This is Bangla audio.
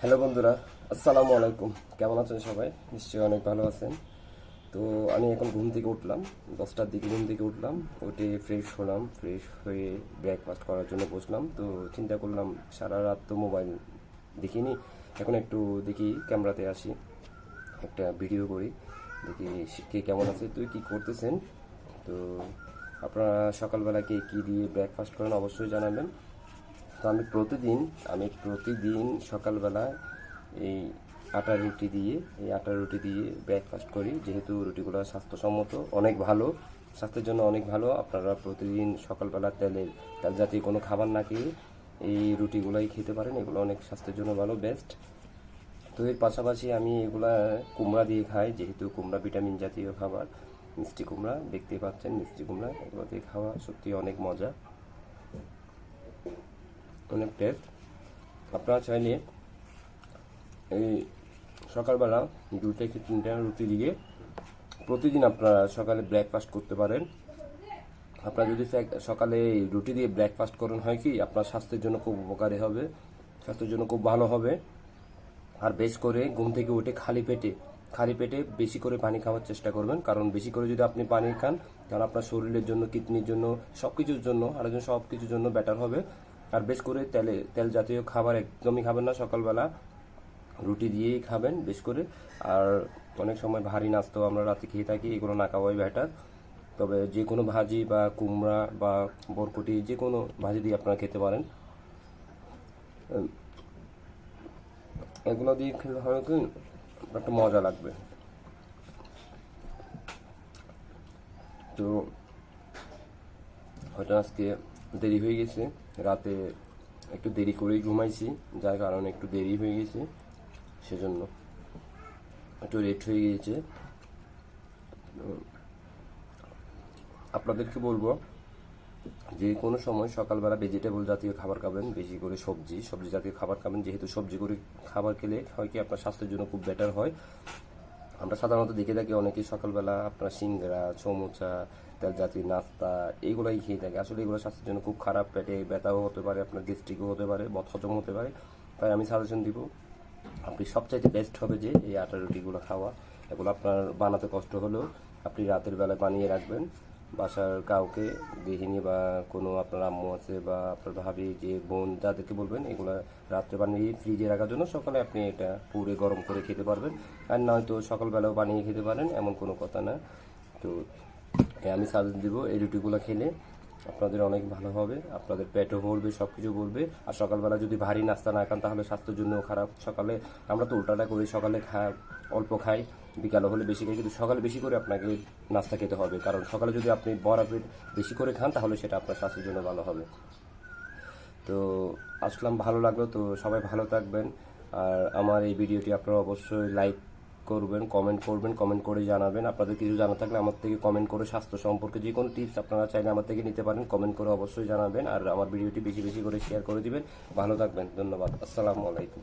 হ্যালো বন্ধুরা, আসসালামু আলাইকুম। কেমন আছেন সবাই? নিশ্চয়ই অনেক ভালো আছেন। তো আমি এখন ঘুম থেকে উঠলাম, দশটার দিকে ঘুম থেকে উঠলাম, উঠে ফ্রেশ হলাম ফ্রেশ হয়ে ব্রেকফাস্ট করার জন্য বসলাম। তো চিন্তা করলাম, সারা রাত তো মোবাইল দেখিনি, এখন একটু দেখি ক্যামেরাতে আসি, একটা ভিডিও করি, দেখি কে কেমন আছে, তুই কি করতেছেন? তো আপনারা সকালবেলা কে কী দিয়ে ব্রেকফাস্ট করেন অবশ্যই জানাবেন। তো আমি প্রতিদিন আমি প্রতিদিন সকালবেলা এই আটা রুটি দিয়ে, এই আটার রুটি দিয়ে ব্রেকফাস্ট করি। যেহেতু রুটিগুলো স্বাস্থ্যসম্মত, অনেক ভালো, স্বাস্থ্যের জন্য অনেক ভালো। আপনারা প্রতিদিন সকালবেলা তেলের তেল জাতীয় কোনো খাবার না খেয়ে এই রুটিগুলাই খেতে পারেন। এগুলো অনেক স্বাস্থ্যের জন্য ভালো বেস্ট তো এর পাশাপাশি আমি এগুলা কুমড়া দিয়ে খাই, যেহেতু কুমড়া ভিটামিন জাতীয় খাবার। মিষ্টি কুমড়া দেখতে পাচ্ছেন, মিষ্টি কুমড়া, এগুলো দিয়ে খাওয়া সত্যি অনেক মজা। অনেক টেস্ট আপনারা চাইলে এই সকালবেলা দুই থেকে তিনটা রুটি দিয়ে প্রতিদিন আপনারা সকালে ব্রেকফাস্ট করতে পারেন। আপনারা যদি সকালে রুটি দিয়ে ব্রেকফাস্ট করেন, হয় কি আপনার স্বাস্থ্যের জন্য খুব উপকারী হবে, স্বাস্থ্যের জন্য খুব ভালো হবে। আর বেশ করে ঘুম থেকে উঠে খালি পেটে খালি পেটে বেশি করে পানি খাওয়ার চেষ্টা করবেন। কারণ বেশি করে যদি আপনি পানি খান, তাহলে আপনার শরীরের জন্য, কিডনির জন্য সব কিছুর জন্য, আর সব কিছুর জন্য বেটার হবে। আর বেশ করে তেলে, তেল জাতীয় খাবার একদমই খাবেন না, সকালবেলা। রুটি দিয়েই খাবেন বেশ করে। আর অনেক সময় ভারী নাস্তাও আমরা রাতে খেয়ে থাকি, এগুলো না খাওয়াই বেটার তবে যে কোনো ভাজি বা কুমড়া বা বরকুটি যে কোনো ভাজি দিয়ে আপনারা খেতে পারেন। এগুলো দিয়ে খেলে হয় কি, একটা মজা লাগবে। তো, হয়তো আজকে দেরি হয়ে গেছে। রাতে একটু দেরি করেই ঘুমাইছি, যার কারণে একটু দেরি হয়ে গেছে, সেজন্য একটু লেট হয়ে গিয়েছে। আপনাদেরকে বলব, যে কোনো সময় সকালবেলা ভেজিটেবল জাতীয় খাবার খাবেন, বেশি করে সবজি সবজি জাতীয় খাবার খাবেন। যেহেতু সবজি করে খাবার খেলে হয় কি, আপনার স্বাস্থ্যের জন্য খুব বেটার হয়। আমরা সাধারণত দেখে থাকি অনেকেই সকালবেলা আপনার সিঙ্গারা, সমোচা তেল জাতীয় নাস্তা, এইগুলাই খেয়ে থাকে। আসলে এগুলো স্বাস্থ্যের জন্য খুব খারাপ, পেটে ব্যথাও হতে পারে, আপনার গ্যাস্ট্রিকও হতে পারে বদ হজম হতে পারে। তাই আমি সাজেশন দিব, আপনি সবচাইতে বেস্ট হবে যে এই আটা রুটিগুলো খাওয়া। এগুলো আপনার বানাতে কষ্ট হলেও আপনি রাতের বেলায় বানিয়ে রাখবেন। বাসার কাউকে দেখিনি বা কোনো আপনার আম্মু আছে বা আপনার ভাবি, যে বোন, যাদেরকে বলবেন, এগুলো রাত্রে বানিয়ে ফ্রিজে রাখার জন্য সকালে আপনি এটা পুরে গরম করে খেতে পারবেন। আর নয়তো সকালবেলাও বানিয়ে খেতে পারেন, এমন কোনো কথা না। তো আমি সাজেস্ট দিব এই রুটিগুলো খেলে আপনাদের অনেক ভালো হবে, আপনাদের পেটও ভরবে সব কিছু ভরবে। আর সকালবেলা যদি ভারী নাস্তা না খান, তাহলে স্বাস্থ্যের জন্যও খারাপ। সকালে আমরা তো উল্টাটা করি, সকালে খা, অল্প খাই, বিকালে হলে বেশি খাই। কিন্তু সকালে বেশি করে আপনাকে নাস্তা খেতে হবে। কারণ সকালে যদি আপনি বরাবর বেশি করে খান, তাহলে সেটা আপনার স্বাস্থ্যের জন্য ভালো হবে। তো আসলাম, ভালো লাগল। তো সবাই ভালো থাকবেন। আর আমার এই ভিডিওটি আপনারা অবশ্যই লাইক করবেন কমেন্ট করবেন কমেন্ট করে জানাবেন। আপনাদের কিছু জানা থাকলে আমার থেকে কমেন্ট করে স্বাস্থ্য সম্পর্কে যে কোনো টিপস আপনারা চাইলে আমার থেকে নিতে পারেন কমেন্ট করে অবশ্যই জানাবেন। আর আমার ভিডিওটি বেশি বেশি করে শেয়ার করে দিবেন। ভালো থাকবেন, ধন্যবাদ। আসসালামু আলাইকুম।